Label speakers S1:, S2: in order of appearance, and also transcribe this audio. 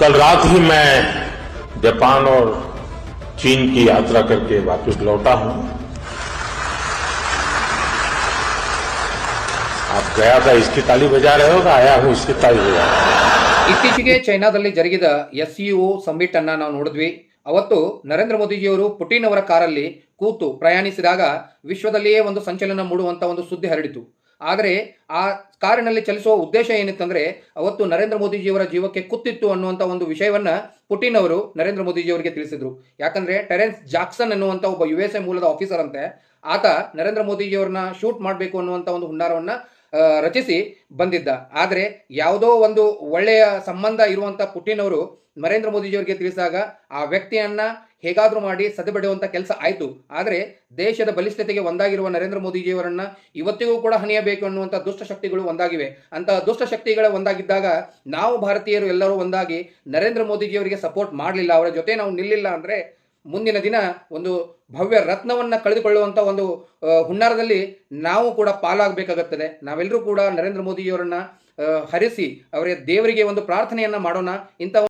S1: कल रात ही मैं जापान और चीन की यात्रा करके वापस लौटा हूं आप गया था इसकी ताली बजा रहे हो आया हूं इसकी ताली बजा रहा हूं।
S2: ಇತ್ತೀಚೆಗೆ ಚೈನಾದಲ್ಲಿ ಜರುಗಿದ ಎಸ್ ಸಿಒ ಸಮ್ಮಿಟ್ ಅನ್ನ ನಾವು ನೋಡಿದ್ವಿ ಅವತ್ತು ನರೇಂದ್ರ ಮೋದಿಜಿಯವರು ಪುಟಿನ್ ಅವರ ಕಾರಲ್ಲಿ ಕೂತು ಪ್ರಯಾಣಿಸಿದಾಗ ವಿಶ್ವದಲ್ಲಿಯೇ ಒಂದು ಸಂಚಲನ ಮೂಡುವಂತ ಒಂದು ಸುದ್ದಿ ಹರಡಿತು ಆದರೆ ಆ ಕಾರಿನಲ್ಲಿ ಚಲಿಸುವ ಉದ್ದೇಶ ಏನಿತ್ತಂದ್ರೆ ಅವತ್ತು ನರೇಂದ್ರ ಮೋದಿಜಿಯವರ ಜೀವಕ್ಕೆ ಕುತ್ತಿತ್ತು ಅನ್ನುವಂಥ ಒಂದು ವಿಷಯವನ್ನ ಪುಟಿನ್ ಅವರು ನರೇಂದ್ರ ಮೋದಿಜಿಯವರಿಗೆ ತಿಳಿಸಿದ್ರು. ಯಾಕಂದ್ರೆ ಟೆರೆನ್ಸ್ ಜಾಕ್ಸನ್ ಅನ್ನುವಂಥ ಒಬ್ಬ ಯು ಎಸ್ ಎ ಮೂಲದ ಆಫೀಸರ್ ಅಂತೆ. ಆತ ನರೇಂದ್ರ ಮೋದಿಜಿಯವರನ್ನ ಶೂಟ್ ಮಾಡಬೇಕು ಅನ್ನುವಂಥ ಒಂದು ಹುನ್ನಾರವನ್ನ ರಚಿಸಿ ಬಂದಿದ್ದ. ಆದರೆ ಯಾವುದೋ ಒಂದು ಒಳ್ಳೆಯ ಸಂಬಂಧ ಇರುವಂಥ ಪುಟಿನ್ ಅವರು ನರೇಂದ್ರ ಮೋದಿಜಿಯವರಿಗೆ ತಿಳಿಸಿದಾಗ ಆ ವ್ಯಕ್ತಿಯನ್ನ ಹೇಗಾದರೂ ಮಾಡಿ ಸದೆಬಡಿಯುವಂಥ ಕೆಲಸ ಆಯಿತು. ಆದರೆ ದೇಶದ ಬಲಿಷ್ಠತೆಗೆ ಒಂದಾಗಿರುವ ನರೇಂದ್ರ ಮೋದಿಜಿಯವರನ್ನ ಇವತ್ತಿಗೂ ಕೂಡ ಹಣಿಯಬೇಕು ಅನ್ನುವಂಥ ದುಷ್ಟಶಕ್ತಿಗಳು ಒಂದಾಗಿವೆ. ಅಂತಹ ದುಷ್ಟಶಕ್ತಿಗಳ ಒಂದಾಗಿದ್ದಾಗ ನಾವು ಭಾರತೀಯರು ಎಲ್ಲರೂ ಒಂದಾಗಿ ನರೇಂದ್ರ ಮೋದಿಜಿಯವರಿಗೆ ಸಪೋರ್ಟ್ ಮಾಡಲಿಲ್ಲ. ಅವರ ಜೊತೆ ನಾವು ನಿಲ್ಲಿಲ್ಲ ಅಂದ್ರೆ ಮುಂದಿನ ದಿನ ಒಂದು ಭವ್ಯ ರತ್ನವನ್ನ ಕಳೆದುಕೊಳ್ಳುವಂಥ ಒಂದು ಹುನ್ನಾರದಲ್ಲಿ ನಾವು ಕೂಡ ಪಾಲಾಗಬೇಕಾಗುತ್ತದೆ. ನಾವೆಲ್ಲರೂ ಕೂಡ ನರೇಂದ್ರ ಮೋದಿಯವರನ್ನು ಹರಿಸಿ ಅವರ ದೇವರಿಗೆ ಒಂದು ಪ್ರಾರ್ಥನೆಯನ್ನ ಮಾಡೋಣ. ಇಂಥ